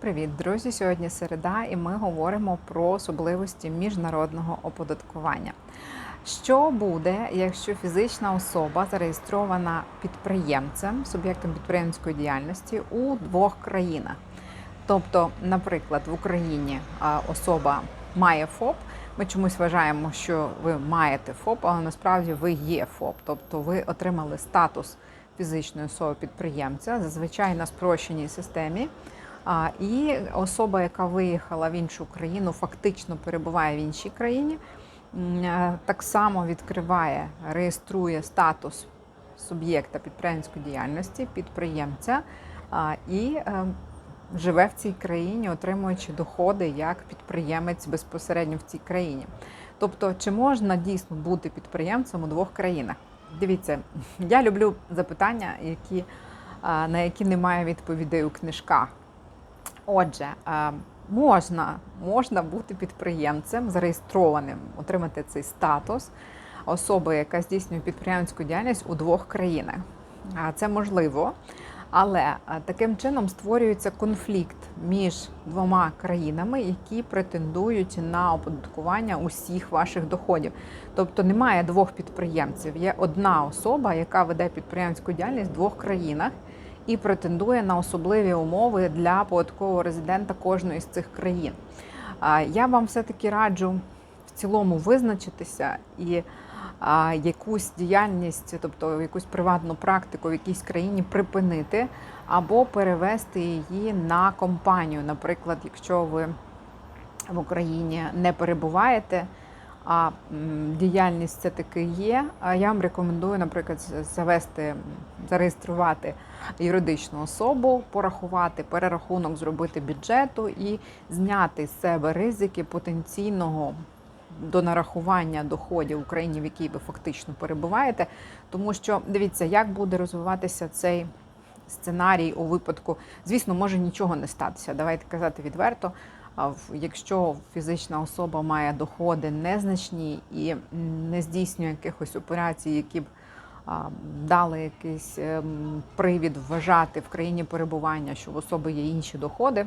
Привіт, друзі! Сьогодні середа, і ми говоримо про особливості міжнародного оподаткування. Що буде, якщо фізична особа зареєстрована підприємцем, суб'єктом підприємської діяльності у двох країнах? Тобто, наприклад, в Україні особа має ФОП. Ми чомусь вважаємо, що ви маєте ФОП, але насправді ви є ФОП, тобто ви отримали статус фізичної особи підприємця, зазвичай на спрощеній системі. І особа, яка виїхала в іншу країну, фактично перебуває в іншій країні, е, так само відкриває, реєструє статус суб'єкта підприємської діяльності, підприємця і е, живе в цій країні, отримуючи доходи як підприємець безпосередньо в цій країні. Тобто, чи можна дійсно бути підприємцем у двох країнах? Дивіться, я люблю запитання, які, на які немає відповідей у книжках. Отже, е, можна, можна бути підприємцем, зареєстрованим, отримати цей статус особи, яка здійснює підприємську діяльність у двох країнах. Це можливо, але е, таким чином створюється конфлікт між двома країнами, які претендують на оподаткування усіх ваших доходів. Тобто немає двох підприємців, є одна особа, яка веде підприємську діяльність в двох країнах і претендує на особливі умови для податкового резидента кожної з цих країн. Я вам все-таки раджу в цілому визначитися і якусь діяльність, тобто якусь приватну практику в якійсь країні припинити або перевести її на компанію. Наприклад, якщо ви в Україні не перебуваєте, а діяльність все таки є. Я вам рекомендую, наприклад, завести, зареєструвати юридичну особу, порахувати перерахунок, зробити бюджету і зняти з себе ризики потенційного до нарахування доходів Україні, в якій ви фактично перебуваєте. Тому що дивіться, як буде розвиватися цей сценарій у випадку, звісно, може нічого не статися. Давайте казати відверто. Якщо фізична особа має доходи незначні і не здійснює якихось операцій, які б дали якийсь ем, привід вважати в країні перебування, що в особи є інші доходи,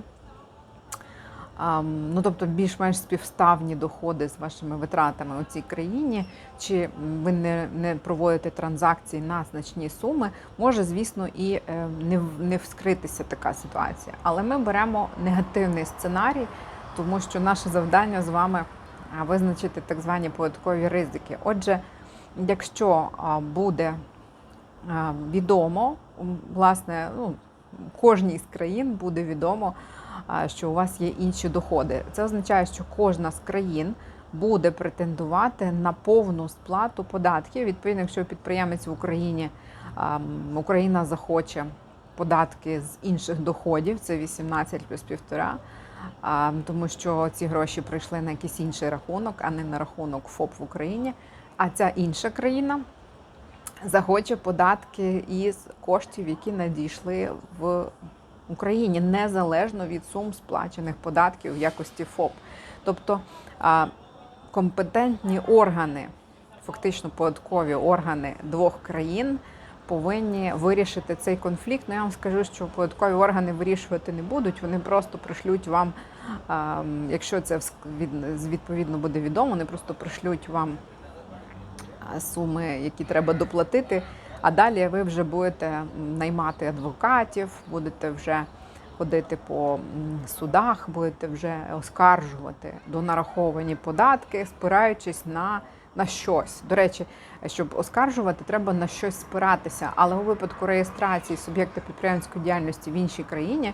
ну тобто більш-менш співставні доходи з вашими витратами у цій країні, чи ви не, не проводите транзакції на значні суми, може, звісно, і е, не, не вскритися така ситуація. Але ми беремо негативний сценарій, тому що наше завдання з вами визначити так звані податкові ризики. Отже, якщо буде відомо, власне, ну, кожній з країн буде відомо, що у вас є інші доходи. Це означає, що кожна з країн буде претендувати на повну сплату податків. Відповідно, якщо підприємець в Україні Україна захоче податки з інших доходів, це 18 плюс півтора. Тому що ці гроші прийшли на якийсь інший рахунок, а не на рахунок ФОП в Україні. А ця інша країна захоче податки із коштів, які надійшли в Україні, незалежно від сум сплачених податків в якості ФОП. Тобто компетентні органи, фактично податкові органи двох країн. Повинні вирішити цей конфлікт. Ну я вам скажу, що податкові органи вирішувати не будуть. Вони просто пришлють вам, якщо це відповідно буде відомо, вони просто пришлють вам суми, які треба доплатити. А далі ви вже будете наймати адвокатів, будете вже ходити по судах, будете вже оскаржувати донараховані податки, спираючись на, на щось. До речі, щоб оскаржувати, треба на щось спиратися. Але у випадку реєстрації суб'єкта підприємської діяльності в іншій країні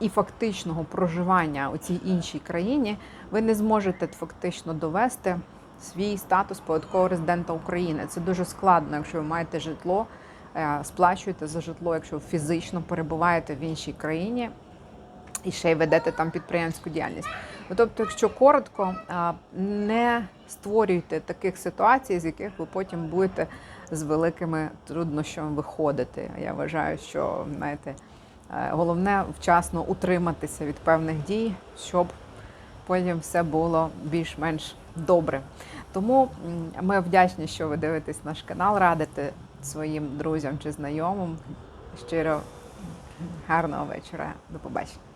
і фактичного проживання у цій іншій країні, ви не зможете фактично довести свій статус податкового резидента України. Це дуже складно, якщо ви маєте житло, е, сплачуєте за житло, якщо ви фізично перебуваєте в іншій країні і ще й ведете там підприємську діяльність. Ну, тобто, якщо коротко, не створюйте таких ситуацій, з яких ви потім будете з великими труднощами виходити. Я вважаю, що знаєте, е, головне вчасно утриматися від певних дій, щоб потім все було більш-менш добре. Тому ми вдячні, що ви дивитесь наш канал, радите своїм друзям чи знайомим. Щиро гарного вечора. До побачення.